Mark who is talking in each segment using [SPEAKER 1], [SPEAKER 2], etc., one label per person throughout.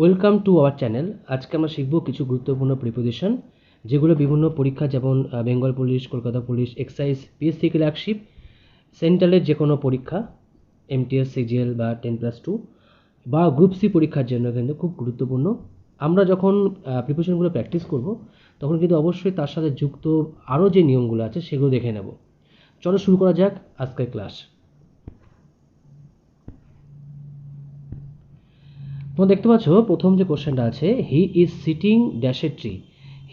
[SPEAKER 1] Welcome to our channel আজকে আমরা শিখব কিছু গুরুত্বপূর্ণ প্রিপোজিশন যেগুলো বিভিন্ন পরীক্ষা যেমন Bengal police Kolkata police excise PSC clerkship সেন্ট্রালের যে কোনো পরীক্ষা এমটিএস সিজিএল বা টেন প্লাস টু বা গ্রুপ সি পরীক্ষার জন্য কিন্তু খুব গুরুত্বপূর্ণ। আমরা যখন প্রিপারেশনগুলো প্র্যাকটিস করব, তখন কিন্তু অবশ্যই তার সাথে যুক্ত আরও যে নিয়মগুলো আছে সেগুলো দেখে নেব। চলো শুরু করা যাক আজকের ক্লাস তোমরা দেখতে পাচ্ছ, প্রথম যে কোশ্চেনটা আছে হি ইজ সিটিং ড্যাশে ট্রি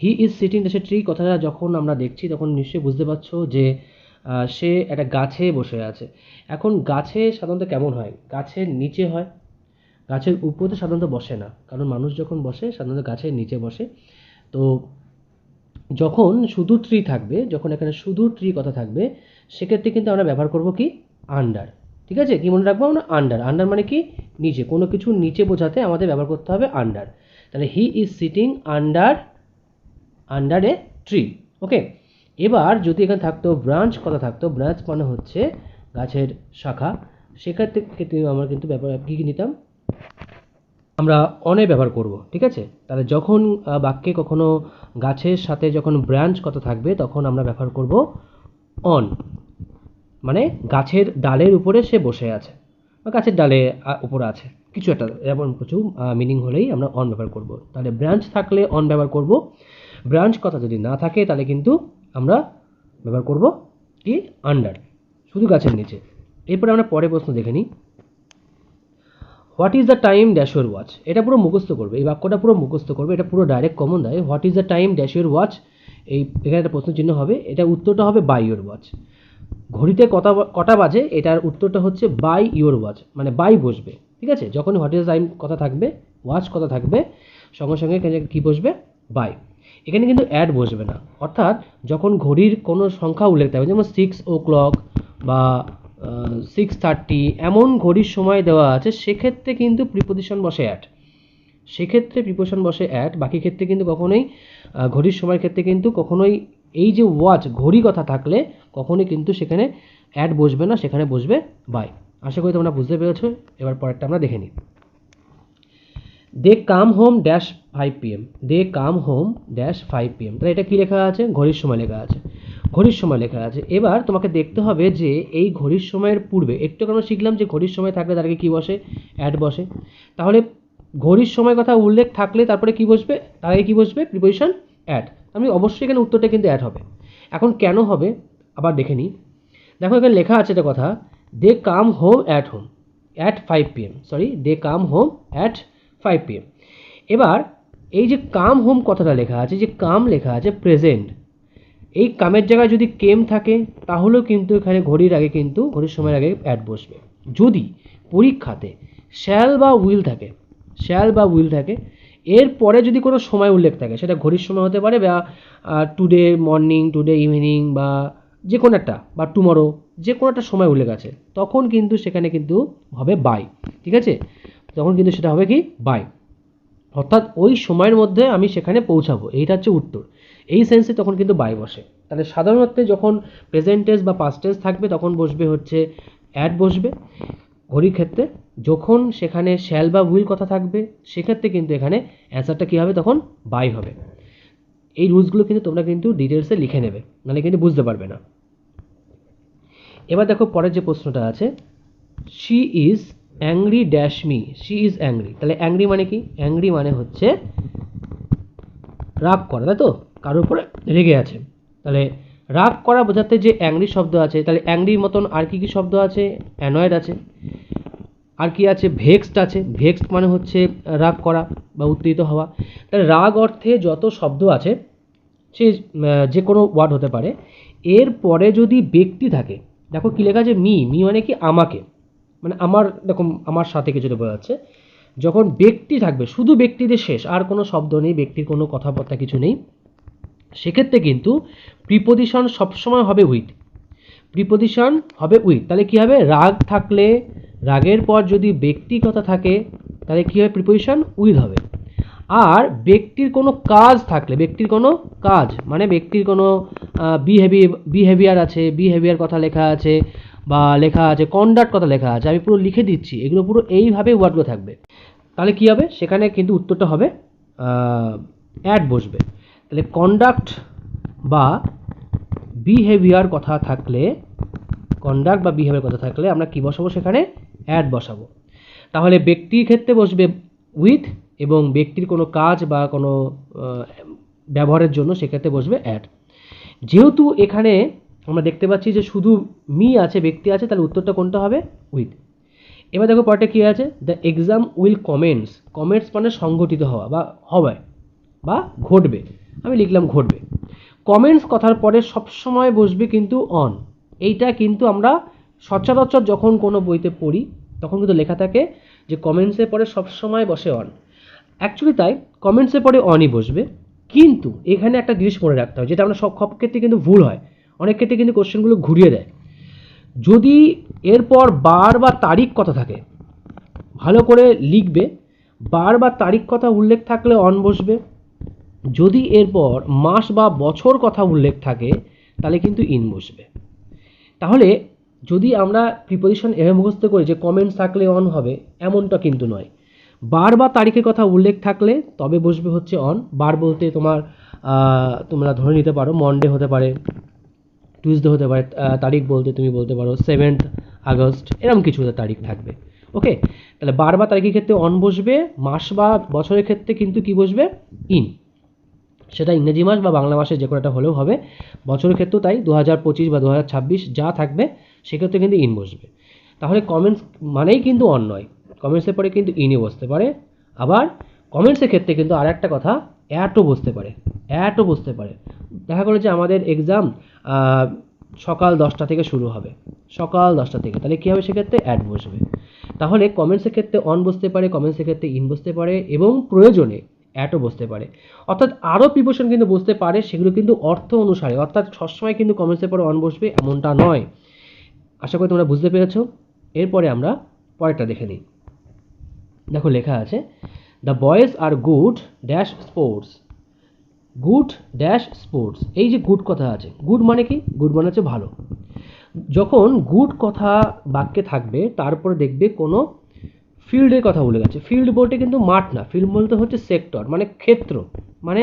[SPEAKER 1] হি ইজ সিটিং ড্যাশে ট্রি কথাটা যখন আমরা দেখছি, তখন নিশ্চয়ই বুঝতে পারছ যে সে একটা গাছে বসে আছে। এখন গাছে সাধারণত কেমন হয়? গাছের নিচে হয়। গাছের উপরে সাধারণত বসে না। কারণ মানুষ যখন বসে, সাধারণত গাছের নিচে বসে। তো যখন শুধু ট্রি থাকবে, যখন এখানে শুধু ট্রি কথা থাকবে, সেক্ষেত্রে কিন্তু আমরা ব্যবহার করব কি? আন্ডার ঠিক আছে? কি মনে রাখব আমরা? আন্ডার আন্ডার মানে কি? নিচে। কোনো কিছু নিচে বোঝাতে আমাদের ব্যবহার করতে হবে আন্ডার তাহলে he is sitting under under a tree okay এবার যদি এখানে থাকতো ব্রাঞ্চ কথা থাকতো ব্রাঞ্চ মানে হচ্ছে গাছের শাখা। সেক্ষেত্রে ক্ষেত্রে আমরা কিন্তু ব্যাপার, কী কী নিতাম? আমরা অনে ব্যবহার করব, ঠিক আছে? তাহলে যখন বাক্যে কখনো গাছের সাথে যখন ব্রাঞ্চ কথা থাকবে, তখন আমরা ব্যবহার করব অন মানে গাছের ডালের উপরে সে বসে আছে, বা গাছের ডালে উপরে আছে। কিছু একটা এমন কিছু মিনিং হলেই আমরা অন ব্যবহার করব। তাহলে ব্রাঞ্চ থাকলে অন ব্যবহার করব। ব্রাঞ্চ কথা যদি না থাকে, তাহলে কিন্তু আমরা ব্যবহার করব কি? আন্ডার শুধু গাছের নিচে। এরপরে আমরা পরে প্রশ্ন দেখে নিই। What is the time dash your watch এটা পুরো মুখস্থ করবে, এই বাক্যটা পুরো মুখস্থ করবে, এটা পুরো ডাইরেক্ট কমন দেয়। What is the time dash your watch এই, এখানে একটা প্রশ্ন চিহ্ন হবে, এটা উত্তরটা হবে বাই ইউর ওয়াচ ঘড়িতে কটা কটা বাজে, এটার উত্তরটা হচ্ছে বাই ইউর ওয়াচ মানে বাই বসবে, ঠিক আছে? যখন হোয়াট ইজ টাইম কথা থাকবে ওয়াচ কথা থাকবে, সঙ্গে সঙ্গে কি বসবে? বাই এখানে কিন্তু অ্যাড বসবে না। অর্থাৎ যখন ঘড়ির কোনো সংখ্যা উল্লেখ থাকবে, যেমন সিক্স ও ক্লক বা সিক্স থার্টি এমন ঘড়ির সময় দেওয়া আছে, সেক্ষেত্রে কিন্তু প্রিপোজিশন বসে অ্যাড সেক্ষেত্রে প্রিপোজিশন বসে অ্যাড বাকি ক্ষেত্রে কিন্তু কখনোই ঘড়ির সময়ের ক্ষেত্রে কিন্তু কখনোই এই যে ওয়াচ ঘড়ি কথা থাকলে কখনোই কিন্তু সেখানে অ্যাড বসবে না, সেখানে বসবে বাই আশা করি তোমরা বুঝতে পেরেছ, এবার পরেরটা আমরা দেখে নিই। They come home dash five PM they come home dash five PM তাহলে এটা কি লেখা আছে? ঘড়ির সময় লেখা আছে। ঘড়ির সময় লেখা আছে। এবার তোমাকে দেখতে হবে যে এই ঘড়ির সময়ের পূর্বে, একটু কেন শিখলাম যে ঘড়ির সময় থাকলে আগে কী বসে? অ্যাড বসে। তাহলে ঘড়ির সময় কথা উল্লেখ থাকলে তারপরে কি বসবে? তার আগে কী বসবে? প্রিপোজিশন অ্যাড আমি অবশ্যই এখানে উত্তরটা কিন্তু অ্যাড হবে। এখন কেন হবে? আবার দেখে নিই। দেখো, এখানে লেখা আছে একটা কথা they come home at home at five PM sorry they come home at five PM এবার, এই যে কাম হোম কথাটা লেখা আছে, যে কাম লেখা আছে প্রেজেন্ট এই কামের জায়গায় যদি কেম থাকে, তাহলেও কিন্তু এখানে ঘড়ির আগে কিন্তু, ঘড়ির সময়ের আগে অ্যাড বসবে। যদি পরীক্ষাতে শ্যাল বা উইল থাকে শ্যাল বা উইল থাকে, এর পরে যদি কোনো সময় উল্লেখ থাকে, সেটা ঘড়ির সময় হতে পারে বা টুডে মর্নিং টুডে ইভিনিং বা যে কোনো একটা, বা টুমরো যে কোনো একটা সময় উল্লেখ আছে, তখন কিন্তু সেখানে কিন্তু হবে বাই ঠিক আছে? তখন কিন্তু সেটা হবে কি? বাই অর্থাৎ ওই সময়ের মধ্যে আমি সেখানে পৌঁছাবো, এইটা হচ্ছে উত্তর। এই সেন্সে তখন কিন্তু বাই বসে। তাহলে সাধারণত যখন প্রেজেন্ট টেন্স বা পাস্ট টেন্স থাকবে, তখন বসবে হচ্ছে অ্যাড বসবে। ঘড়ির ক্ষেত্রে যখন সেখানে শ্যাল বা উইল কথা থাকবে, সেক্ষেত্রে কিন্তু এখানে অ্যান্সারটা কী হবে? তখন বাই হবে। এই রুলসগুলো কিন্তু তোমরা কিন্তু ডিটেলসে লিখে নেবে, নাহলে কিন্তু বুঝতে পারবে না। এবার দেখো পরের যে প্রশ্নটা আছে she is angry dash me she is angry তাহলে অ্যাংরি মানে কি? অ্যাংরি মানে হচ্ছে রাগ করা, তাই তো? কারোর উপরে রেগে আছে। তাহলে রাগ করা বোঝাতে যে অ্যাংরি শব্দ আছে, তাহলে অ্যাংরির মতন আর কি কি শব্দ আছে? অ্যানয়েড আছে। আর কি আছে? ভেক্সড আছে। ভেক্সড মানে হচ্ছে রাগ করা বা উত্তেজিত হওয়া। তাহলে রাগ অর্থে যত শব্দ আছে, সে যে কোনো ওয়ার্ড হতে পারে, এর পরে যদি ব্যক্তি থাকে, দেখো কী লেখা আছে? মি। মি মানে কি? আমাকে। মানে আমার, দেখো, আমার সাথে কিছুটা বোঝা যাচ্ছে। যখন ব্যক্তি থাকবে, শুধু ব্যক্তিদের শেষ, আর কোনো শব্দ নেই, ব্যক্তির কোনো কথাবার্তা কিছু নেই, সেক্ষেত্রে কিন্তু প্রিপোজিশন সবসময় হবে উইথ প্রিপোজিশন হবে উইথ তাহলে কী হবে? রাগ থাকলে, রাগের পর যদি ব্যক্তি থাকে, তাহলে কী হবে প্রিপোজিশন উইথ হবে। আর ব্যক্তির কোনো কাজ থাকলে, ব্যক্তির কোনো কাজ মানে ব্যক্তির কোনো বিহেভি বিহেভিয়ার আছে বিহেভিয়ার কথা লেখা আছে, বা লেখা আছে কন্ডাক্ট কথা লেখা আছে, আমি পুরো লিখে দিচ্ছি, এগুলো পুরো এইভাবে ওয়ার্ডগুলো থাকবে। তাহলে কি হবে? সেখানে কিন্তু উত্তরটা হবে অ্যাড বসবে। তাহলে কন্ডাক্ট বা বিহেভিয়ার কথা থাকলে কন্ডাক্ট বা বিহেভিয়ার কথা থাকলে আমরা কি বসাবো সেখানে? অ্যাড বসাবো। তাহলে ব্যক্তির ক্ষেত্রে বসবে উইথ এবং ব্যক্তির কোনো কাজ বা কোনো ব্যবহারের জন্য সেক্ষেত্রে বসবে অ্যাড যেহেতু এখানে আমরা দেখতে পাচ্ছি যে শুধু মি আছে, ব্যক্তি আছে, তাহলে উত্তরটা কোনটা হবে? উইথ এবার দেখো পরটা কী আছে? The exam will commence commence মানে সংগঠিত হওয়া বা হবে বা ঘটবে। আমি লিখলাম ঘটবে। কমেন্টস কথার পরে সবসময় বসবে কিন্তু অন এইটা কিন্তু আমরা সচরাচর যখন কোনো বইতে পড়ি, তখন কিন্তু লেখা থাকে যে কমেন্টসের পরে সবসময় বসে অন অ্যাকচুয়ালি তাই কমেন্টসের পরে অনই বসবে। কিন্তু এখানে একটা জিনিস মনে রাখতে হয়, যেটা আমরা সব সব ক্ষেত্রে কিন্তু ভুল হয়। অনেক ক্ষেত্রে কিন্তু কোশ্চেনগুলো ঘুরিয়ে দেয়। যদি এরপর বার বা তারিখ কথা থাকে, ভালো করে লিখবে বার বা তারিখ কথা উল্লেখ থাকলে অন বসবে। যদি এরপর মাস বা বছর কথা উল্লেখ থাকে, তাহলে কিন্তু ইন বসবে। তাহলে যদি আমরা প্রিপোজিশন এভাবে মুখস্থ করি যে কমেন্টস থাকলে অন হবে, এমনটা কিন্তু নয়। বার বা তারিখের কথা উল্লেখ থাকলে তবে বসবে হচ্ছে অন বার বলতে তোমার তোমরা ধরে নিতে পারো মন্ডে হতে পারে টুইসডে হতে পারে তারিখ বলতে তুমি বলতে পারো সেভেন্থ আগস্ট এরকম কিছু তারিখ থাকবে। ওকে তাহলে বার বা তারিখের ক্ষেত্রে অন বসবে, মাস বা বছরের ক্ষেত্রে কিন্তু কি বসবে? ইন সেটা ইংরেজি মাস বা বাংলা মাসে যে কোনো একটা হলেও হবে। বছরের ক্ষেত্রেও তাই দু হাজার পঁচিশ বা দু হাজার ছাব্বিশ যা থাকবে, সেক্ষেত্রে কিন্তু ইন বসবে। তাহলে কমেন্টস মানেই কিন্তু অন নয়। কমেন্টসের পরে কিন্তু ইনই বসতে পারে। আবার কমেন্টসের ক্ষেত্রে কিন্তু আর একটা কথা অ্যাটও বসতে পারে। অ্যাটও বসতে পারে। দেখা গেলো যে আমাদের এক্সাম সকাল দশটা থেকে শুরু হবে। সকাল দশটা থেকে। তাহলে কী হবে সেক্ষেত্রে? অ্যাড বসবে। তাহলে কমেন্টসের ক্ষেত্রে অন বসতে পারে কমেন্টসের ক্ষেত্রে ইন বসতে পারে এবং প্রয়োজনে অ্যাটও বসতে পারে। অর্থাৎ আরও প্রিপোশন কিন্তু বসতে পারে, সেগুলো কিন্তু অর্থ অনুসারে। অর্থাৎ সবসময় কিন্তু কমেন্টসের পরে অন বসবে এমনটা নয়। আশা করি তোমরা বুঝতে পেরেছ। এরপরে আমরা পরেরটা দেখে নিই। দেখো লেখা আছে the boys are good dash sports good dash sports এই যে গুড কথা আছে। গুড মানে কি? গুড মানে হচ্ছে ভালো। যখন গুড কথা বাক্যে থাকবে, তারপরে দেখবে কোনো ফিল্ডের কথা বলে গেছে। ফিল্ড বলতে কিন্তু মাঠ না। ফিল্ড বলতে হচ্ছে সেক্টর মানে ক্ষেত্র মানে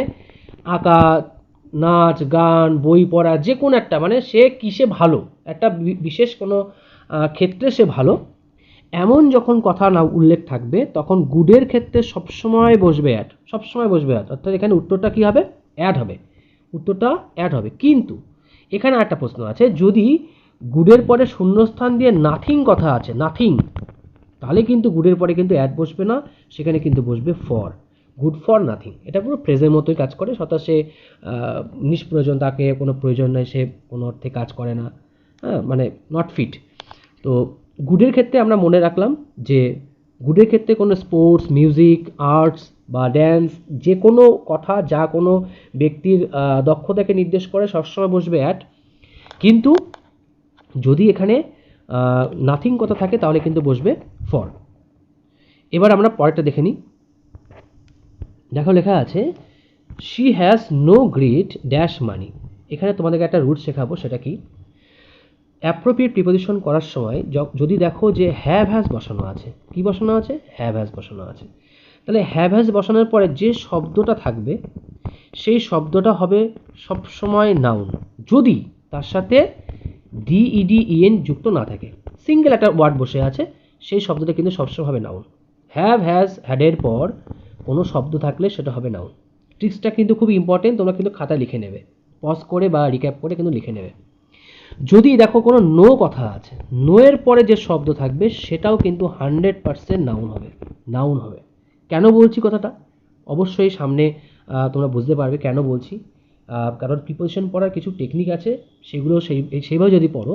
[SPEAKER 1] আঁকা, নাচ, গান, বই পড়া যে কোনো একটা মানে সে কিসে ভালো, একটা বিশেষ কোনো ক্ষেত্রে সে ভালো। এমন যখন কথা না, উল্লেখ থাকবে, তখন গুডের ক্ষেত্রে সবসময় বসবে অ্যাড সবসময় বসবে অ্যাড অর্থাৎ এখানে উত্তরটা কী হবে? অ্যাড হবে। উত্তরটা অ্যাড হবে। কিন্তু, এখানে একটা প্রশ্ন আছে। যদি গুডের পরে শূন্যস্থান দিয়ে নাথিং কথা আছে নাথিং তাহলে কিন্তু গুডের পরে কিন্তু অ্যাড বসবে না, সেখানে কিন্তু বসবে ফর গুড ফর নাথিং এটা পুরো ফ্রেজের মতোই কাজ করে অর্থাৎ সে নিষ্প্রয়োজন তাকে কোনো প্রয়োজন নেই, সে কোনো অর্থে কাজ করে না। হ্যাঁ মানে নট ফিট তো গুডের ক্ষেত্রে আমরা মনে রাখলাম যে গুডের ক্ষেত্রে কোনো স্পোর্টস মিউজিক আর্টস বা ড্যান্স যে কোনো কথা, যা কোনো ব্যক্তির দক্ষতাকে নির্দেশ করে সবসময় বসবে অ্যাট কিন্তু যদি এখানে নাথিং কথা থাকে তাহলে কিন্তু বসবে ফর এবার আমরা পরেরটা দেখে নিই। দেখো লেখা আছে she has no great dash money এখানে তোমাদেরকে একটা রুট শেখাবো, সেটা কি? অ্যাপ্রোপ্রিয়েট প্রিপোজিশন করার সময় যদি দেখো যে হ্যাভ হ্যাজ বসানো আছে। কি বসানো আছে? হ্যাভ হ্যাজ বসানো আছে। তাহলে হ্যাভ হ্যাজ বসানোর পরে যে শব্দটা থাকবে, সেই শব্দটা হবে সবসময় নাউন যদি তার সাথে ডিইডি ইএন যুক্ত না থাকে। সিঙ্গেল একটা ওয়ার্ড বসে আছে, সেই শব্দটা কিন্তু সবসময় হবে নাউন হ্যাভ হ্যাজ হ্যাডের পর কোনো শব্দ থাকলে সেটা হবে নাউন ট্রিক্সটা কিন্তু খুব ইম্পর্টেন্ট তোমরা কিন্তু খাতায় লিখে নেবে। পজ করে বা রিক্যাপ করে কিন্তু লিখে নেবে। যদি দেখো কোনো নো কথা আছে নো এর পরে যে শব্দ থাকবে, সেটাও কিন্তু হান্ড্রেড পার্সেন্ট নাউন হবে। নাউন হবে। কেন বলছি কথাটা? অবশ্যই সামনে তোমরা বুঝতে পারবে কেন বলছি। কারণ প্রিপোজিশন পড়ার কিছু টেকনিক আছে, সেগুলো সেই, সেইভাবে যদি পড়ো,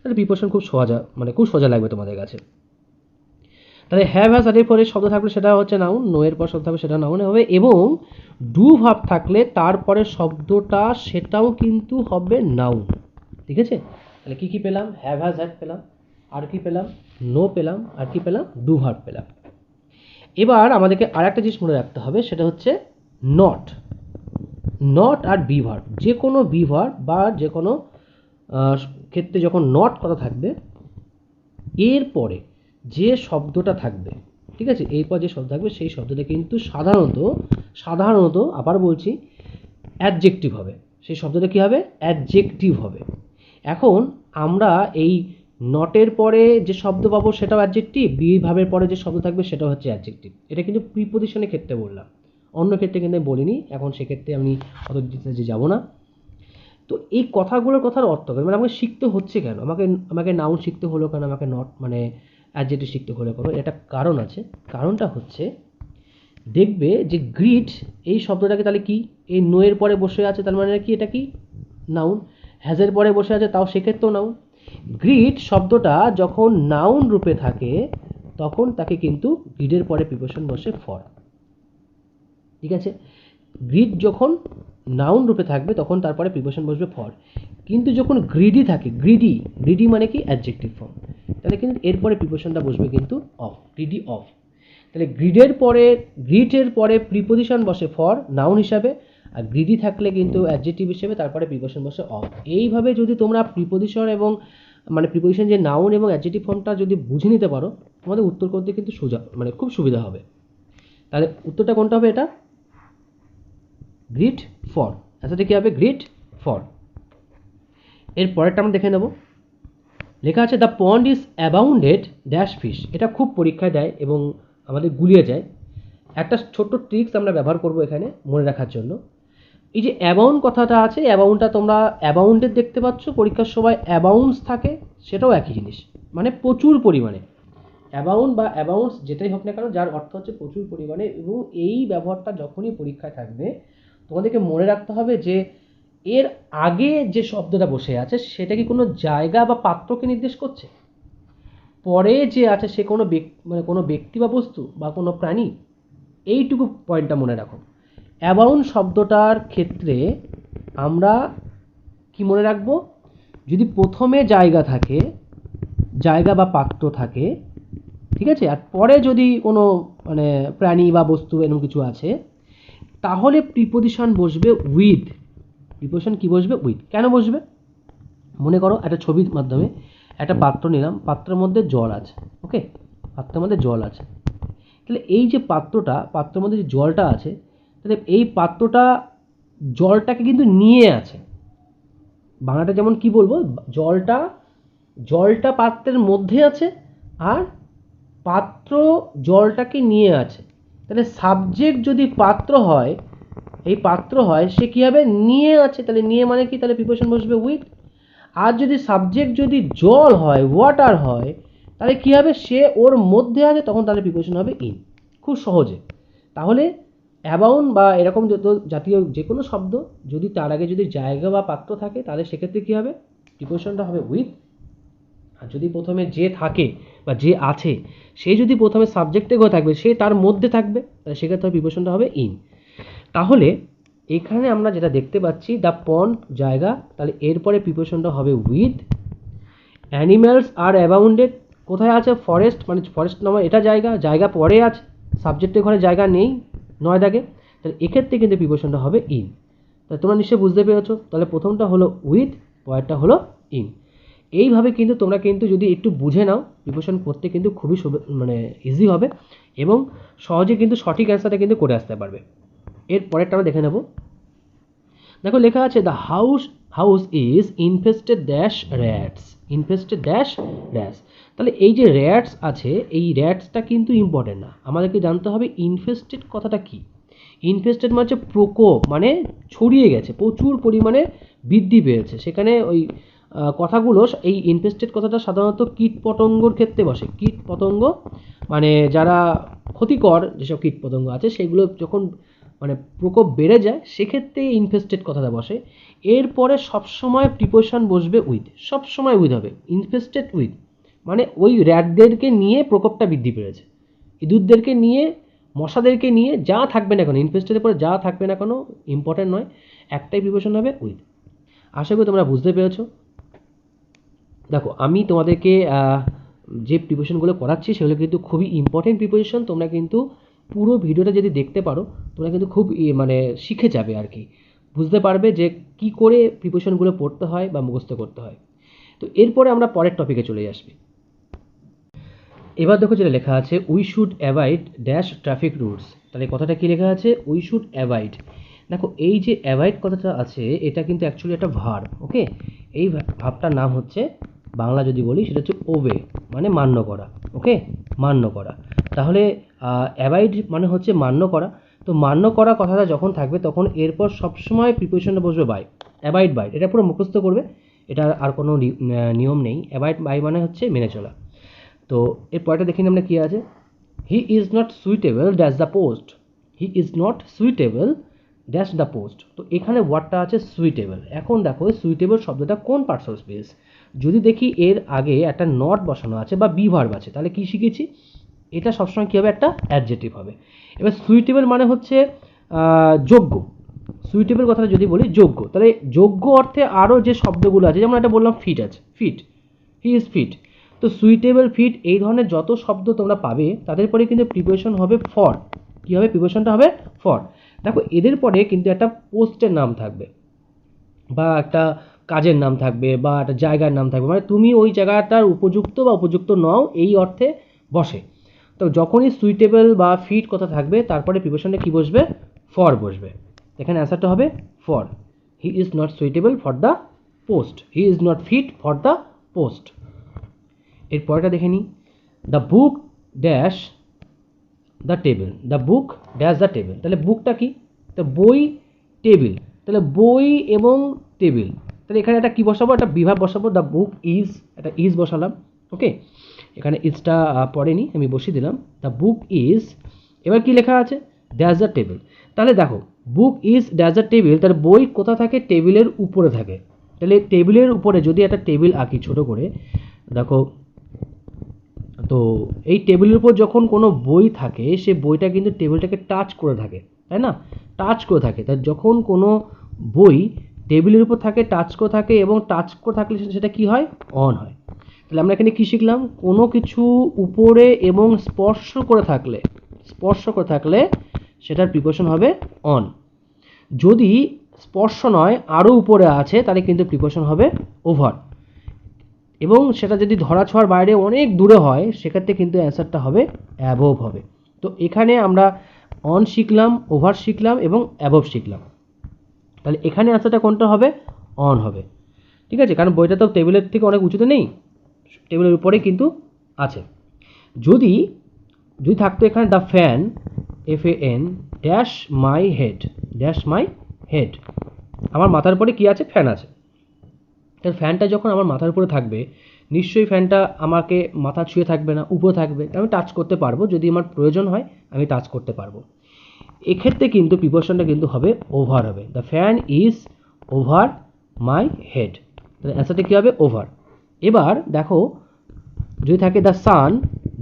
[SPEAKER 1] তাহলে প্রিপোজিশন খুব সোজা মানে খুব সোজা লাগবে তোমাদের কাছে। তাহলে হ্যাভ হ্যাজ আরের পরে শব্দ থাকলে সেটা হচ্ছে নাউন নো এর পর শব্দ থাকলে সেটা নাউন হবে, এবং ডু ভাব থাকলে তারপরে শব্দটা সেটাও কিন্তু হবে নাউন ঠিক আছে? তাহলে কী কী পেলাম? হ্যাভ হ্যাজ হ্যাড পেলাম, আর কি পেলাম? নো পেলাম, আর কি পেলাম? ডু ভার্ব পেলাম। এবার আমাদেরকে আর একটা জিনিস মনে রাখতে হবে, সেটা হচ্ছে নট নট আর বি ভার্ব যে কোনো বি বা যে কোনো ক্ষেত্রে যখন নট কথা থাকবে, এর পরে যে শব্দটা থাকবে, ঠিক আছে? এরপর যে শব্দ থাকবে, সেই শব্দটা কিন্তু সাধারণত সাধারণত আবার বলছি অ্যাডজেক্টিভ হবে। সেই শব্দটা কী হবে? অ্যাডজেক্টিভ হবে। এখন আমরা এই নটের পরে যে শব্দ পাবো সেটাও অ্যাডজেক্টিভ বি ভাবের পরে যে শব্দ থাকবে সেটাও হচ্ছে অ্যাডজেক্টিভ এটা কিন্তু প্রিপোজিশনের ক্ষেত্রে বললাম। অন্য ক্ষেত্রে কিন্তু আমি বলিনি। এখন সেক্ষেত্রে আমি অত ডিটেলসে যাব না। তো এই কথাগুলোর কথার অর্থ? মানে আমাকে শিখতে হচ্ছে কেন? আমাকে আমাকে নাউন শিখতে হলো কেন? আমাকে নট মানে অ্যাডজেক্টিভ শিখতে হলো কেন? এটা কারণ আছে। কারণটা হচ্ছে, দেখবে যে গ্রিট এই শব্দটাকে তাহলে কি? এই নোয়ের পরে বসে আছে, তার মানে কি? এটা কি? নাউন হ্যাজের পরে বসে আছে, তাও সেক্ষেত্রেও নাউন গ্রিট শব্দটা যখন নাউন রূপে থাকে, তখন তাকে কিন্তু গ্রিডের পরে প্রিপোশন বসে ফর ঠিক আছে? গ্রিড যখন নাউন রূপে থাকবে, তখন তারপরে প্রিপোশন বসবে ফর কিন্তু যখন গ্রিডি থাকে গ্রিডি গ্রিডি মানে কি? অ্যাডজেক্টিভ ফর্ম তাহলে কিন্তু এরপরে প্রিপোশনটা বসবে কিন্তু অফ গ্রিডি অফ তাহলে গ্রিডের পরে গ্রিডের পরে প্রিপোজিশন বসে ফর নাউন হিসাবে, আর গ্রিডি থাকলে কিন্তু অ্যাডজেক্টিভ হিসেবে তারপরে প্রিপোজিশন বসে অফ এইভাবে যদি তোমরা প্রিপোজিশন এবং মানে প্রিপোজিশন যে নাউন এবং অ্যাডজেক্টিভ ফর্মটা যদি বুঝে নিতে পারো, তোমাদের উত্তর করতে কিন্তু সোজা মানে খুব সুবিধা হবে। তাহলে উত্তরটা কোনটা হবে এটা? গ্রিট ফর অ্যান্সারটা কী হবে? গ্রিট ফর এর পরেরটা আমরা দেখে নেব। লেখা আছে the pond is abounded dash fish এটা খুব পরীক্ষায় দেয় এবং আমাদের গুলিয়ে যায়। একটা ছোট্ট ট্রিক্স আমরা ব্যবহার করব এখানে মনে রাখার জন্য। এই যে অ্যাবাউন্ড কথাটা আছে অ্যাবাউন্ডটা তোমরা অ্যাবাউন্ডেড দেখতে পাচ্ছ। পরীক্ষার সময় অ্যাবাউন্স থাকে, সেটাও একই জিনিস। মানে প্রচুর পরিমাণে। অ্যাবাউন্ড বা অ্যাবাউন্স যেটাই হোক না কেন, যার অর্থ হচ্ছে প্রচুর পরিমাণে এবং এই ব্যবহারটা যখনই পরীক্ষায় থাকবে তোমাদেরকে মনে রাখতে হবে যে এর আগে যে শব্দটা বসে আছে, সেটা কি কোনো জায়গা বা পাত্রকে নির্দেশ করছে? পরে যে আছে সে কোনো মানে কোনো ব্যক্তি বা বস্তু বা কোনো প্রাণী, এইটুকু পয়েন্টটা মনে রাখো। অ্যাবাউন্ড শব্দটার ক্ষেত্রে আমরা কি মনে রাখব? যদি প্রথমে জায়গা থাকে, জায়গা বা পাত্র থাকে, ঠিক আছে? আর পরে যদি কোনো মানে প্রাণী বা বস্তু এরকম কিছু আছে তাহলে প্রিপোজিশন বসবে উইথ প্রিপোজিশন কি বসবে? উইথ কেন বসবে? মনে করো একটা ছবির মাধ্যমে একটা পাত্র নিলাম, পাত্রের মধ্যে জল আছে ওকে পাত্রের মধ্যে জল আছে। তাহলে এই যে পাত্রটা, পাত্রের মধ্যে যে জলটা আছে, তাহলে এই পাত্রটা জলটাকে কিন্তু নিয়ে আছে। বাংলাটা যেমন কি বলব? জলটা জলটা পাত্রের মধ্যে আছে আর পাত্র জলটাকে নিয়ে আছে। তাহলে সাবজেক্ট যদি পাত্র হয়, এই পাত্র হয়, সে কী হবে? নিয়ে আছে। তাহলে নিয়ে মানে কি? তাহলে প্রিপোজিশন বসবে উইথ আর যদি সাবজেক্ট যদি জল হয় ওয়াটার হয়, তাহলে কী হবে? সে ওর মধ্যে আছে, তখন তাহলে প্রিপোজিশন হবে ইন খুব সহজে। তাহলে অ্যাবাউন্ড বা এরকম যত জাতীয় যে কোনো শব্দ, যদি তার আগে যদি জায়গা বা পাত্র থাকে, তাহলে সেক্ষেত্রে কী হবে? প্রিপোজিশনটা হবে উইথ আর যদি প্রথমে যে থাকে বা যে আছে, সে যদি প্রথমে সাবজেক্টে গো থাকবে, সে তার মধ্যে থাকবে, তাহলে সেক্ষেত্রে প্রিপোজিশনটা হবে ইন তাহলে এখানে আমরা যেটা দেখতে পাচ্ছি দ্য পন জায়গা, তাহলে এরপরে প্রিপোজিশনটা হবে উইথ অ্যানিম্যালস আর অ্যাবাউন্ডেড কোথায় আছে? ফরেস্ট মানে ফরেস্ট নামে এটা জায়গা জায়গা পরে আছে সাবজেক্টের ঘরে জায়গা নেই, নয় দাগে তাহলে এক্ষেত্রে কিন্তু প্রিপোজিশনটা হবে ইন তাহলে তোমরা নিশ্চয়ই বুঝতে পেরেছ, তাহলে প্রথমটা হলো উইথ পরেরটা হলো ইন এইভাবে কিন্তু তোমরা কিন্তু যদি একটু বুঝে নাও প্রিপারেশন করতে কিন্তু খুবই মানে ইজি হবে এবং সহজে কিন্তু সঠিক অ্যান্সারটা কিন্তু করে আসতে পারবে। এর পরেরটা আমরা দেখে নেব। দেখো লেখা আছে the house house is infested dash rats infested dash rats তাহলে এই যে র্যাটস আছে, এই র্যাটসটা কিন্তু ইম্পর্টেন্ট না। আমাদেরকে জানতে হবে ইনফেস্টেড কথাটা কি? ইনফেস্টেড মানে হচ্ছে প্রকোপ মানে ছড়িয়ে গেছে, প্রচুর পরিমাণে বৃদ্ধি পেয়েছে। সেখানে ওই কথাগুলো এই ইনফেস্টেড কথাটা সাধারণত কীট পতঙ্গর ক্ষেত্রে বসে। কীট পতঙ্গ মানে যারা ক্ষতিকর যেসব কীট পতঙ্গ আছে, সেগুলো যখন মানে প্রকোপ বেড়ে যায়, সেক্ষেত্রে ইনফেস্টেড কথাটা বসে। এরপরে সবসময় প্রিপোজিশন বসবে উইথ সবসময় উইথ হবে। ইনফেস্টেড উইথ মানে ওই র্যাটদেরকে নিয়ে প্রকোপটা বৃদ্ধি পেয়েছে। ইঁদুরদেরকে নিয়ে, মশাদেরকে নিয়ে যা থাকবে না কেন ইনফেস্টেডের পরে যা থাকবে না কেন ইম্পর্টেন্ট নয়, একটাই প্রিপারেশন হবে উইথ আশা করি তোমরা বুঝতে পেরেছ। দেখো, আমি তোমাদেরকে যে প্রিপারেশনগুলো করাচ্ছি সেগুলো কিন্তু খুবই ইম্পর্টেন্ট প্রিপারেশন তোমরা কিন্তু পুরো ভিডিওটা যদি দেখতে পারো, তোমরা কিন্তু খুব মানে শিখে যাবে আর কি। বুঝতে পারবে যে কি করে প্রিপারেশনগুলো পড়তে হয় বা মুখস্থ করতে হয়। তো এরপরে আমরা পরের টপিকে চলে আসবি। এবার দেখো যেটা লেখা আছে we should avoid dash traffic rules তাহলে কথাটা কী লেখা আছে? উই শুড অ্যাভয়েড দেখো, এই যে অ্যাভয়েড কথাটা আছে, এটা কিন্তু অ্যাকচুয়ালি একটা ভার ওকে এই ভাবটার নাম হচ্ছে বাংলা যদি বলি, সেটা হচ্ছে ওবে মানে মান্য করা, ওকে? মান্য করা। তাহলে অ্যাভয়েড মানে হচ্ছে মান্য করা। তো মান্য করা কথাটা যখন থাকবে, তখন এরপর সবসময় প্রিপোজিশনটা বসবে বাই অ্যাভয়েড বাই এটা পুরো মুখস্থ করবে। এটা আর কোনো নিয়ম নেই। অ্যাভয়েড বাই মানে হচ্ছে মেনে চলা। তো এর পরেটা দেখি আমরা কি আছে। He is not suitable dash the post he is not suitable dash the post তো এখানে ওয়ার্ডটা আছে সুইটেবল এখন দেখো সুইটেবল শব্দটা কোন পার্টস অফ স্পেস যদি দেখি এর আগে একটা নট বসানো আছে বা বি ভার্ব আছে, তাহলে কি শিখেছি? এটা সবসময় কী হবে? একটা অ্যাডজেটিভ হবে। এবার সুইটেবল মানে হচ্ছে যোগ্য। সুইটেবল কথাটা যদি বলি, যোগ্য। তাহলে যোগ্য অর্থে আরও যে শব্দগুলো আছে, যেমন একটা বললাম ফিট আছে। ফিট হি ইজ ফিট তো সুইটেবল ফিট এই ধরনের যত শব্দ তোমরা পাবে, তাদের পরে কিন্তু প্রিপারেশন হবে ফর কী হবে? প্রিপারেশনটা হবে ফর দেখো, এদের পরে কিন্তু একটা পোস্টের নাম থাকবে। বা একটা কাজের নাম থাকবে বা একটা জায়গার নাম থাকবে। মানে তুমি ওই জায়গাটার উপযুক্ত বা উপযুক্ত নও, এই অর্থে বসে। তো যখনই সুইটেবল বা ফিট কথা থাকবে, তারপরে প্রিপারেশনটা কী বসবে? ফর বসবে। এখানে অ্যান্সারটা হবে for he is not suitable for the post he is not fit for the post এর পরেটা দেখে নিই the book dash the table the book dash the table তাহলে বুকটা কি? তো বই টেবিল তাহলে বই এবং টেবিল তাহলে এখানে একটা কী বসাবো? একটা বিভাগ বসাবো। দ্য বুক ইজ একটা ইজ বসালাম ওকে এখানে ইজটা পড়েনি, আমি বসিয়ে দিলাম। দ্য বুক ইজ এবার কি লেখা আছে? ড্যাশ দ্য টেবিল তাহলে দেখো book is dash the table তার বই কোথা থাকে? টেবিলের উপরে থাকে। তাহলে টেবিলের উপরে যদি একটা টেবিল আঁকি ছোট করে, দেখো, তো এই টেবিলের উপর যখন কোনো বই থাকে, সে বইটা কিন্তু টেবিলটাকে টাচ করে থাকে, তাই না? টাচ করে থাকে। তাই যখন কোনো বই টেবিলের উপর থাকে টাচ করে থাকে এবং টাচ করে থাকলে সেটা কি হয়? অন হয়। তাহলে আমরা এখানে কি শিখলাম? কোনো কিছু উপরে এবং স্পর্শ করে থাকলে, স্পর্শ করে থাকলে সেটার প্রিকশন হবে অন যদি স্পর্শ নয় আরও উপরে আছে, তাহলে কিন্তু প্রিকশন হবে ওভার এবং সেটা যদি ধরা ছোঁয়ার বাইরে অনেক দূরে হয়, সেক্ষেত্রে কিন্তু অ্যান্সারটা হবে অ্যাবভ হবে। তো এখানে আমরা অন শিখলাম ওভার শিখলাম এবং অ্যাবভ শিখলাম। তাহলে এখানে অ্যান্সারটা কোনটা হবে? অন হবে। ঠিক আছে? কারণ বইটা তো টেবিলের থেকে অনেক উঁচুতে নেই। টেবিলের উপরে কিন্তু আছে। যদি যদি থাকতো এখানে the fan F A N dash my head dash my head আমার মাথার উপরে কি আছে? ফ্যান আছে। তার ফ্যানটা যখন আমার মাথার উপরে থাকবে, নিশ্চয়ই ফ্যানটা আমাকে মাথা ছুঁয়ে থাকবে না, উপরে থাকবে। আমি টাচ করতে পারব। যদি আমার প্রয়োজন হয়, আমি টাচ করতে পারব। এক্ষেত্রে কিন্তু প্রিপোশনটা কিন্তু হবে ওভার হবে। The fan is over my head তাহলে অ্যান্সারটা কী হবে? ওভার এবার দেখো, যদি থাকে the sun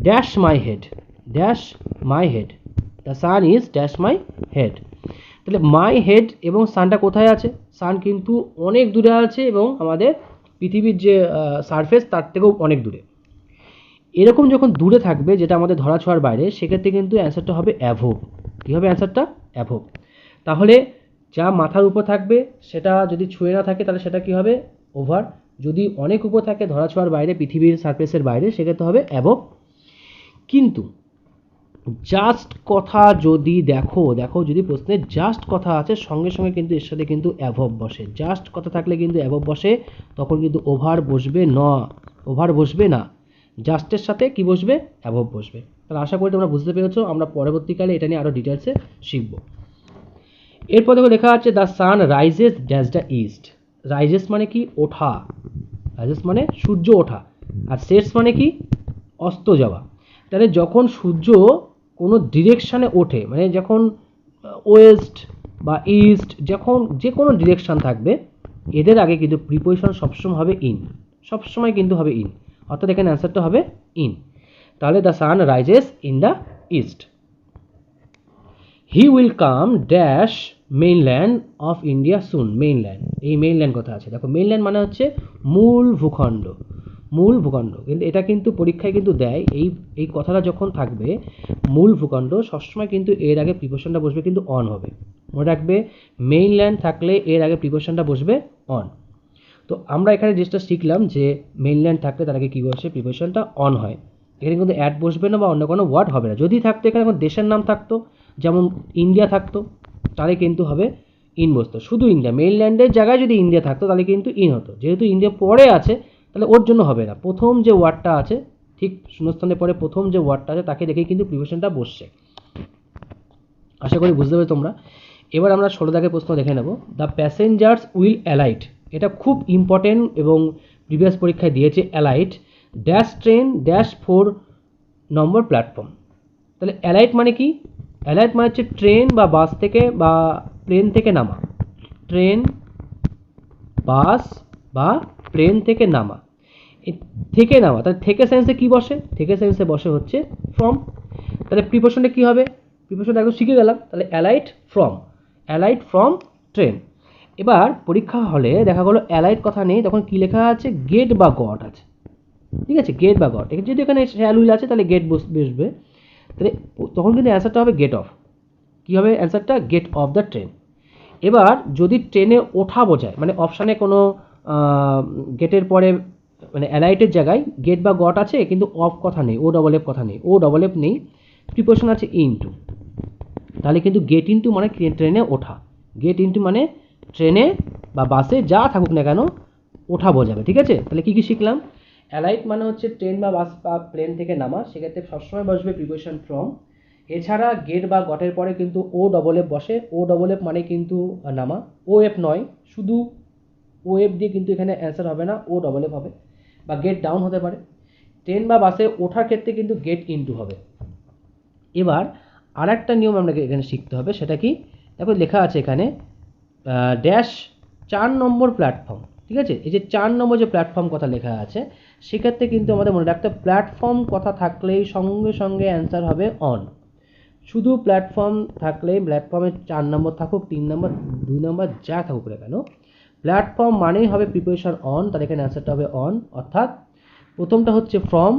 [SPEAKER 1] dash my head dash my head the sun is dash my head তাহলে মাই হেড এবং সানটা কোথায় আছে? সান কিন্তু অনেক দূরে আছে এবং আমাদের পৃথিবীর যে সারফেস তার থেকেও অনেক দূরে। এরকম যখন দূরে থাকবে, যেটা আমাদের ধরা ছোঁয়ার বাইরে, সেক্ষেত্রে কিন্তু অ্যান্সারটা হবে অ্যাভোভ কী হবে অ্যান্সারটা অ্যাভোভ তাহলে যা মাথার উপর থাকবে, সেটা যদি ছুঁয়ে না থাকে, তাহলে সেটা কী হবে? ওভার যদি অনেক উপর থাকে, ধরা ছোঁয়ার বাইরে, পৃথিবীর সারফেসের বাইরে, সেক্ষেত্রে হবে অ্যাভোভ কিন্তু জাস্ট কথা যদি দেখো দেখো যদি প্রশ্নে জাস্ট কথা আছে, সঙ্গে সঙ্গে কিন্তু এর সাথে কিন্তু অ্যাভব বসে। জাস্ট কথা থাকলে কিন্তু অ্যাভব বসে, তখন কিন্তু ওভার বসবে না। ওভার বসবে না। জাস্টের সাথে কি বসবে? অ্যাভব বসবে। তাহলে আশা করি তোমরা বুঝতে পেরেছ, আমরা পরবর্তীকালে এটা নিয়ে আরও ডিটেলসে শিখব। এরপর দেখো লেখা আছে the sun rises dash the east rises মানে কি? ওঠা। রাইজেস মানে সূর্য ওঠা। আর সেটস মানে কি? অস্ত যাওয়া। তাহলে যখন সূর্য কোনো ডিরেকশানে ওঠে মানে যখন ওয়েস্ট বা ইস্ট যখন যে কোনো ডিরেকশান থাকবে, এদের আগে কিন্তু প্রিপোজিশন সবসময় হবে ইন সবসময় কিন্তু হবে ইন অর্থাৎ এখানে অ্যান্সারটা হবে ইন তাহলে the sun rises in the east he will come dash mainland of India soon mainland এই মেইনল্যান্ড কথা আছে। দেখো মেইনল্যান্ড মানে হচ্ছে মূল ভূখণ্ড। মূল ভূখণ্ড। কিন্তু এটা কিন্তু পরীক্ষায় কিন্তু দেয়। এই এই কথাটা যখন থাকবে, মূল ভূখণ্ড, সবসময় কিন্তু এর আগে প্রিপোশনটা বসবে কিন্তু অন হবে। মনে রাখবে মেইনল্যান্ড থাকলে এর আগে প্রিপোশনটা বসবে অন তো আমরা এখানে যেটা শিখলাম যে মেইনল্যান্ড থাকলে তার আগে কী বসে? প্রিপোশনটা অন হয়। এখানে কিন্তু অ্যাড বসবে না বা অন্য কোনো ওয়ার্ড হবে না। যদি থাকতো এখানে কোনো দেশের নাম থাকতো, যেমন ইন্ডিয়া থাকতো, তাহলে কিন্তু হবে ইন বসতো। শুধু ইন্ডিয়া মেইনল্যান্ডের জায়গায় যদি ইন্ডিয়া থাকতো, তাহলে কিন্তু ইন হতো। যেহেতু ইন্ডিয়া পরে আছে, তাহলে ওর জন্য হবে না। প্রথম যে ওয়ার্ডটা আছে, ঠিক শূন্যস্থানের পরে প্রথম যে ওয়ার্ডটা আছে, তাকে দেখেই কিন্তু প্রিপারেশনটা বসছে। আশা করি বুঝতে পারবে তোমরা। এবার আমরা ষোলো দাগের প্রশ্ন দেখে নেব। দ্য প্যাসেঞ্জার্স উইল অ্যালাইট এটা খুব ইম্পর্টেন্ট এবং প্রিভিয়াস পরীক্ষায় দিয়েছে alight dash train dash four number platform তাহলে অ্যালাইট মানে কি? অ্যালাইট মানে হচ্ছে ট্রেন বা বাস থেকে বা প্লেন থেকে নামা। ট্রেন বাস বা প্লেন থেকে নামা। থেকে নামা, তাহলে থেকে সেন্সে কি বসে? থেকে সেন্সে বসে হচ্ছে ফ্রম তাহলে প্রিপোশনটা কি হবে? প্রিপোশনটা একদম শিখে গেলাম। তাহলে alight from alight from train এবার পরীক্ষা হলে দেখা গেলো অ্যালাইট কথা নেই, তখন কি লেখা আছে? গেট বা গট আছে। ঠিক আছে গেট বা গট। যদি এখানে শ্যাল উইল আছে, তাহলে গেট বসবে। তাহলে তখন কিন্তু অ্যান্সারটা হবে গেট অফ কী হবে অ্যান্সারটা গেট অফ দ্য ট্রেন এবার যদি ট্রেনে ওঠা বোঝায় মানে অপশানে কোনো গেটের পরে মানে অ্যালাইটের জায়গায় গেট বা গট আছে, কিন্তু অফ কথা নেই ও ডবল এফ কথা নেই। ও ডবল এফ নেই প্রিপোশন আছে ইনটু তাহলে কিন্তু গেট ইনটু মানে ট্রেনে ওঠা। গেট ইনটু মানে ট্রেনে বা বাসে যা থাকুক না কেন, ওঠা বোঝাবে। ঠিক আছে? তাহলে কী কী শিখলাম? অ্যালাইট মানে হচ্ছে ট্রেন বা বাস বা প্লেন থেকে নামা, সেক্ষেত্রে সবসময় বসবে প্রিপোজিশন ফ্রম এছাড়া গেট বা গটের পরে কিন্তু ও ডবল এফ বসে। ও ডবল এফ মানে কিন্তু নামা। ও এফ নয়, শুধু ও এফ দিয়ে কিন্তু এখানে অ্যান্সার হবে না ও ডবল এফ হবে বা গেট ডাউন হতে পারে। ট্রেন বা বাসে ওঠার ক্ষেত্রে কিন্তু গেট ইনটু হবে। এবার আর একটা নিয়ম আপনাকে এখানে শিখতে হবে, সেটা কি? দেখো লেখা আছে এখানে ড্যাশ চার নম্বর প্ল্যাটফর্ম ঠিক আছে? এই যে চার নম্বর যে প্ল্যাটফর্ম কথা লেখা আছে, সেক্ষেত্রে কিন্তু আমাদের মনে রাখতে প্ল্যাটফর্ম কথা থাকলেই সঙ্গে সঙ্গে অ্যান্সার হবে অন শুধু প্ল্যাটফর্ম থাকলে প্ল্যাটফর্মে চার নম্বর থাকুক, তিন নম্বর, দুই নম্বর, যা থাকুক না কেন প্ল্যাটফর্ম মানেই হবে প্রিপারেশন অন তার এখানে অ্যান্সারটা হবে অন অর্থাৎ প্রথমটা হচ্ছে ফর্ম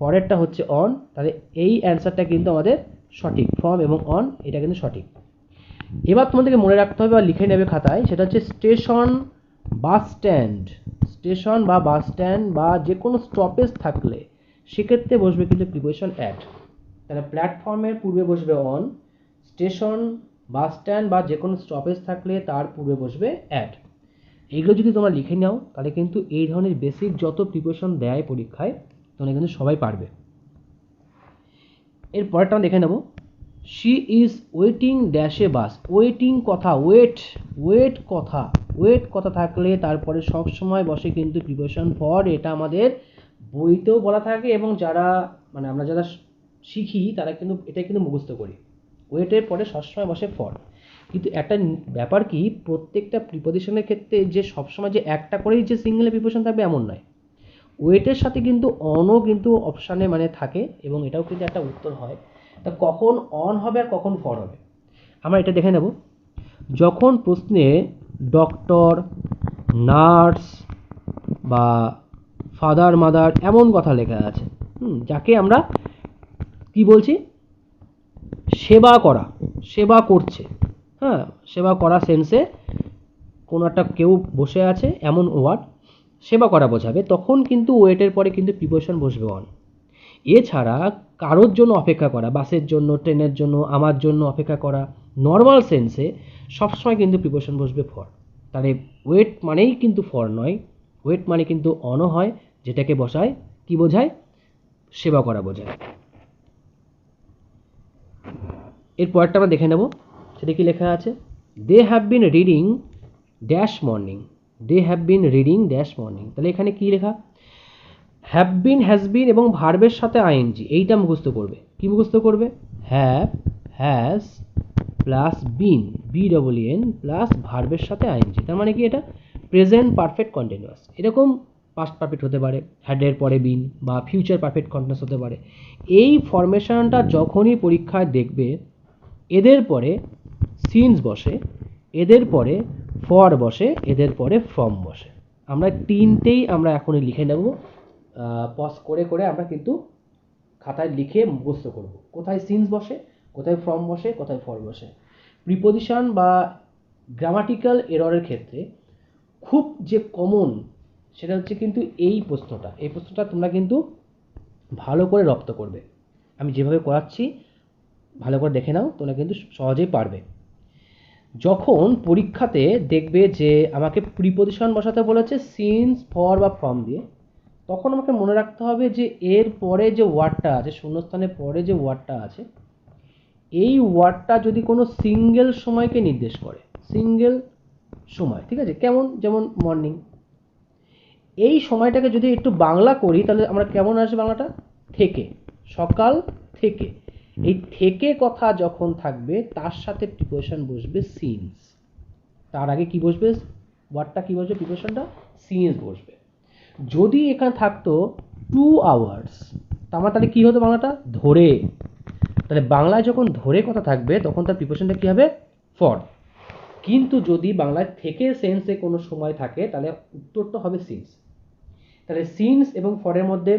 [SPEAKER 1] পরেরটা হচ্ছে অন তাহলে এই অ্যান্সারটা কিন্তু আমাদের সঠিক ফর্ম এবং অন এটা কিন্তু সঠিক। এবার তোমাদেরকে মনে রাখতে হবে বা লিখে নেবে খাতায়, সেটা হচ্ছে স্টেশন বাস স্ট্যান্ড, স্টেশন বা বাস স্ট্যান্ড বা যে কোনো স্টপেজ থাকলে সেক্ষেত্রে বসবে কিন্তু প্রিপোজিশন অ্যাট তাহলে প্ল্যাটফর্মের পূর্বে বসবে অন স্টেশন, বাস স্ট্যান্ড বা যে কোনো স্টপেজ থাকলে তার পূর্বে বসবে অ্যাট এইগুলো যদি তোমরা লিখে নাও, তাহলে কিন্তু এই ধরনের বেসিক যত প্রিপারেশন দেয় পরীক্ষায়, তোমরা কিন্তু সবাই পারবে। এর পরেরটা আমরা দেখে নেব। শি ইজ ওয়েটিং ড্যাশে বাস ওয়েটিং কথা ওয়েট ওয়েট কথা। ওয়েট কথা থাকলে তারপরে সব সময় বসে কিন্তু প্রিপারেশন ফর এটা আমাদের বইতেও বলা থাকে এবং যারা মানে আমরা যারা শিখি, তারা কিন্তু এটা কিন্তু মুখস্থ করি। ওয়েটের পরে সবসময় বসে ফর কিন্তু একটা ব্যাপার কি, প্রত্যেকটা প্রিপোজিশনের ক্ষেত্রে যে সবসময় যে একটা করেই যে সিঙ্গেল প্রিপোজিশন থাকবে এমন নয়। ওয়েটের সাথে কিন্তু অনও কিন্তু অপশানে মানে থাকে এবং এটাও কিন্তু একটা উত্তর হয়। তা কখন অন হবে আর কখন ফর হবে? আমরা এটা দেখে নেব। যখন প্রশ্নে ডক্টর নার্স বা ফাদার মাদার এমন কথা লেখা আছে যাকে আমরা কি বলছি? সেবা করা, সেবা করছে হ্যাঁ সেবা করা সেন্সে কোনো একটা কেউ বসে আছে, এমন ওয়ার্ড সেবা করা বোঝাবে, তখন কিন্তু ওয়েটের পরে কিন্তু প্রিপোজিশন বসবে অন এছাড়া কারোর জন্য অপেক্ষা করা, বাসের জন্য, ট্রেনের জন্য, আমার জন্য অপেক্ষা করা নর্মাল সেন্সে সবসময় কিন্তু প্রিপোজিশন বসবে ফর তাহলে ওয়েট মানেই কিন্তু ফর নয় ওয়েট মানে কিন্তু অনও হয়, যেটাকে বসায়, কি বোঝায়? সেবা করা বোঝায়। এর পরেরটা আমরা দেখে নেব, সেটা কি লেখা আছে? They have been reading dash morning they have been reading dash morning তাহলে এখানে কি লেখা? হ্যাভ বিন হ্যাজ বিন এবং ভার্বের সাথে আইএনজি এইটা মুখস্থ করবে। কি মুখস্থ করবে? Have has plus been B double N plus ভার্বের সাথে আইএনজি তার মানে কি এটা? প্রেজেন্ট পারফেক্ট কন্টিনিউয়াস এরকম পাস্ট পারফেক্ট হতে পারে হ্যাডের পরে বিন বা ফিউচার পারফেক্ট কন্টিনিউয়াস হতে পারে। এই ফরমেশনটা যখনই পরীক্ষায় দেখবে, এদের পরে সিনস বসে, এদের পরে ফর বসে, এদের পরে ফ্রম বসে। আমরা তিনটেই আমরা এখনই লিখে নেব। পজ করে করে আমরা কিন্তু খাতায় লিখে মুখস্থ করব। কোথায় সিনস বসে, কোথায় ফর্ম বসে, কোথায় ফর বসে। প্রিপোজিশন বা গ্রামাটিক্যাল এররের ক্ষেত্রে খুব যে কমন সেটা হচ্ছে কিন্তু এই প্রশ্নটা। এই প্রশ্নটা তোমরা কিন্তু ভালো করে রপ্ত করবে। আমি যেভাবে করাচ্ছি, ভালো করে দেখে নাও, তোমরা কিন্তু সহজেই পারবে। যখন পরীক্ষাতে দেখবে যে আমাকে প্রিপোজিশন বসাতে বলেছে সিন্স ফর বা ফ্রম দিয়ে তখন আমাকে মনে রাখতে হবে যে এর পরে যে ওয়ার্ডটা আছে, শূন্যস্থানের পরে যে ওয়ার্ডটা আছে, এই ওয়ার্ডটা যদি কোনো সিঙ্গেল সময়কে নির্দেশ করে, সিঙ্গেল সময়, ঠিক আছে? কেমন? যেমন মর্নিং এই সময়টাকে যদি একটু বাংলা করি, তাহলে আমরা কেমন আসবে বাংলাটা? থেকে, সকাল থেকে। এই থেকে কথা যখন থাকবে, তার সাথে প্রিপোজিশন বসবে সিনস তার আগে কি বসবে? ওয়ার্ডটা কি বসবে? প্রিপোজিশনটা সিনস বসবে। যদি এখানে থাকতো টু আওয়ার্স আমার তাহলে কি হতো বাংলাটা? ধরে। তাহলে বাংলায় যখন ধরে কথা থাকবে, তখন তার প্রিপোজিশনটা কি হবে? ফর কিন্তু যদি বাংলায় থেকে সেন্সে কোনো সময় থাকে, তাহলে উত্তরটা হবে সিন্স তাহলে সিন্স এবং ফরের মধ্যে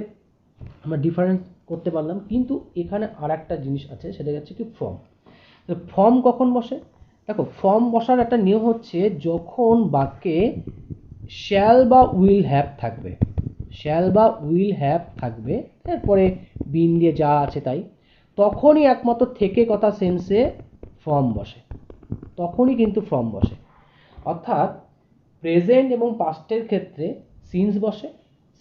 [SPEAKER 1] আমরা ডিফারেন্স করতে পারলাম, কিন্তু এখানে আর একটা জিনিস আছে, সেটা হচ্ছে কি ফর্ম ফর্ম কখন বসে? দেখো ফর্ম বসার একটা নিয়ম হচ্ছে, যখন বাক্যে শ্যাল বা উইল হ্যাভ থাকবে। শ্যাল বা উইল হ্যাভ থাকবে। এরপরে বিন দিয়ে যা আছে তাই। তখনই একমাত্র থেকে কথা সেন্সে ফর্ম বসে। তখনই কিন্তু ফর্ম বসে। অর্থাৎ প্রেজেন্ট এবং পাস্টের ক্ষেত্রে সিন্স বসে।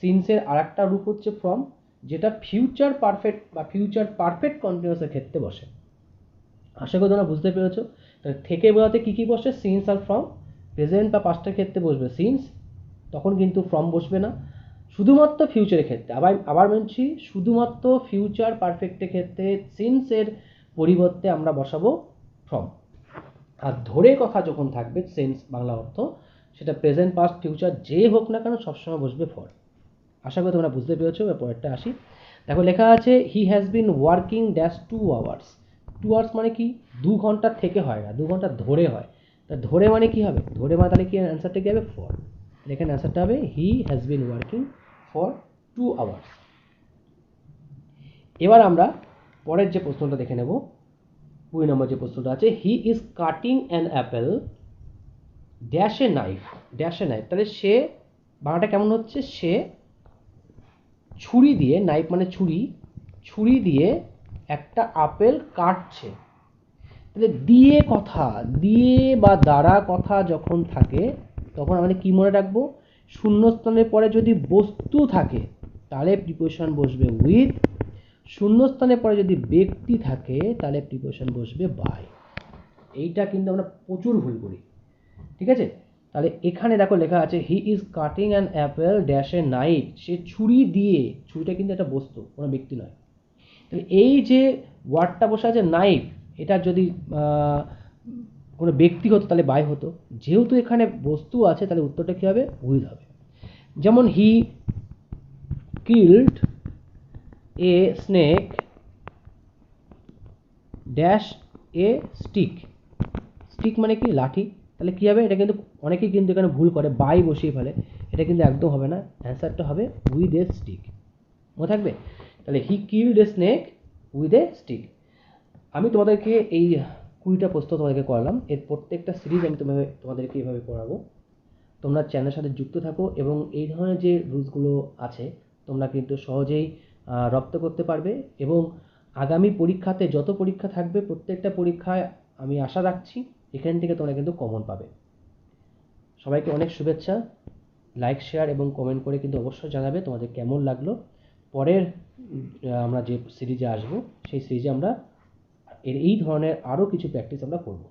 [SPEAKER 1] সিন্সের আরেকটা রূপ হচ্ছে ফর্ম যেটা ফিউচার পারফেক্ট বা ফিউচার পারফেক্ট কন্টিনিউসের ক্ষেত্রে বসে। আশা করি তোমরা বুঝতে পেরেছ। তাহলে থেকে বোঝাতে কী কী বসে? সিন্স আর ফর্ম প্রেজেন্ট বা পাস্টের ক্ষেত্রে বসবে। সিন্স তখন কিন্তু ফর্ম বসবে না। শুধুমাত্র ফিউচারের ক্ষেত্রে। আবার আবার বলছি, শুধুমাত্র ফিউচার পারফেক্টের ক্ষেত্রে সিন্সের পরিবর্তে আমরা বসাবো ফ্রম আর ধরে কথা যখন থাকবে সেন্স বাংলা অর্থ, সেটা প্রেজেন্ট পাস্ট ফিউচার যে হোক না কেন সবসময় বসবে ফর আশা করি তোমরা বুঝতে পেরেছ, এবার পরেরটা আসি। দেখো, লেখা আছে he has been working dash two hours two hours মানে কি? দু ঘণ্টা থেকে হয় না, দু ঘণ্টা ধরে হয়। তা ধরে মানে কি হবে? ধরে মানে তাহলে কি অ্যান্সারটা কি হবে? ফর এখানে অ্যান্সারটা হবে he has been working for two hours এবার আমরা পরের যে প্রশ্নটা দেখে নেব কুড়ি নম্বর যে প্রশ্নটা আছে he is cutting an apple dash a knife dash a knife তাহলে সে বাংলাটা কেমন হচ্ছে? সে ছুরি দিয়ে নাইফ মানে ছুরি ছুরি দিয়ে একটা আপেল কাটছে। তাহলে দিয়ে কথা, দিয়ে বা দ্বারা কথা যখন থাকে, তখন আমাদের কী মনে রাখব? শূন্যস্থানের পরে যদি বস্তু থাকে, তাহলে প্রিপোজিশন বসবে উইথ শূন্যস্থানের পরে যদি ব্যক্তি থাকে, তাহলে প্রিপোজিশন বসবে বাই এইটা কিন্তু আমরা প্রচুর ভুল করি, ঠিক আছে? তাহলে এখানে দেখো লেখা আছে he is cutting an apple dash a knife সে ছুরি দিয়ে, ছুরিটা কিন্তু একটা বস্তু, কোনো ব্যক্তি নয়। তাহলে এই যে ওয়ার্ডটা বসে আছে নাইফ এটা যদি কোনো ব্যক্তি হতো তাহলে বাই হতো। যেহেতু এখানে বস্তু আছে, তাহলে উত্তরটা কী হবে? উইল হবে। যেমন he killed a snake dash a stick stick মানে কি? লাঠি। তাহলে কী হবে? এটা কিন্তু অনেকেই কিন্তু এখানে ভুল করে বাই বসিয়ে ফেলে। এটা কিন্তু একদম হবে না। অ্যান্সারটা হবে উইথ এ স্টিক মনে থাকবে? তাহলে he killed a snake with a stick আমি তোমাদেরকে এই কুড়িটা প্রশ্ন তোমাদেরকে করালাম। এর প্রত্যেকটা সিরিজ আমি তোমাদের তোমাদেরকে এইভাবে করাবো তোমরা চ্যানেলের সাথে যুক্ত থাকো এবং এই ধরনের যে রুলসগুলো আছে, তোমরা কিন্তু সহজেই রপ্ত করতে পারবে এবং আগামী পরীক্ষাতে যত পরীক্ষা থাকবে, প্রত্যেকটা পরীক্ষায় আমি আশা রাখছি এখান থেকে তোমরা কিন্তু কমন পাবে। সবাইকে অনেক শুভেচ্ছা। লাইক শেয়ার এবং কমেন্ট করে কিন্তু অবশ্যই জানাবে তোমাদের কেমন লাগল। পরের আমরা যে সিরিজে আসব, সেই সিরিজে আমরা এর এই ধরনের আরও কিছু প্র্যাকটিস আমরা করব।